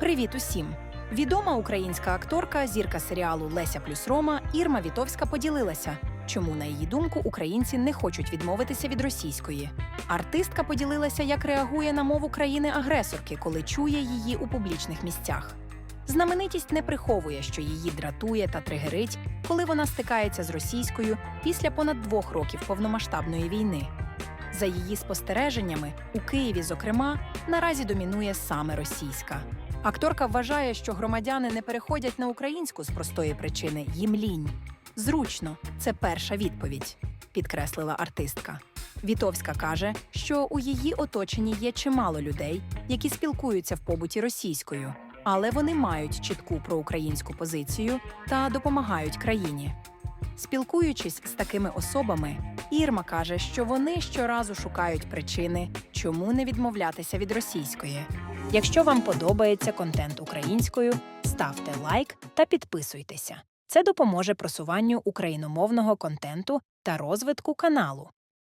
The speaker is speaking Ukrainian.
Привіт усім! Відома українська акторка, зірка серіалу Леся плюс Рома Ірма Вітовська поділилася, чому, на її думку, українці не хочуть відмовитися від російської. Артистка поділилася, як реагує на мову країни-агресорки, коли чує її у публічних місцях. Знаменитість не приховує, що її дратує та тригерить, коли вона стикається з російською після понад двох років повномасштабної війни. За її спостереженнями, у Києві, зокрема, наразі домінує саме російська. Акторка вважає, що громадяни не переходять на українську з простої причини їм лінь. Зручно, це перша відповідь, підкреслила артистка. Вітовська каже, що у її оточенні є чимало людей, які спілкуються в побуті російською, але вони мають чітку проукраїнську позицію та допомагають країні. Спілкуючись з такими особами, Ірма каже, що вони щоразу шукають причини, чому не відмовлятися від російської. Якщо вам подобається контент українською, ставте лайк та підписуйтеся. Це допоможе просуванню україномовного контенту та розвитку каналу.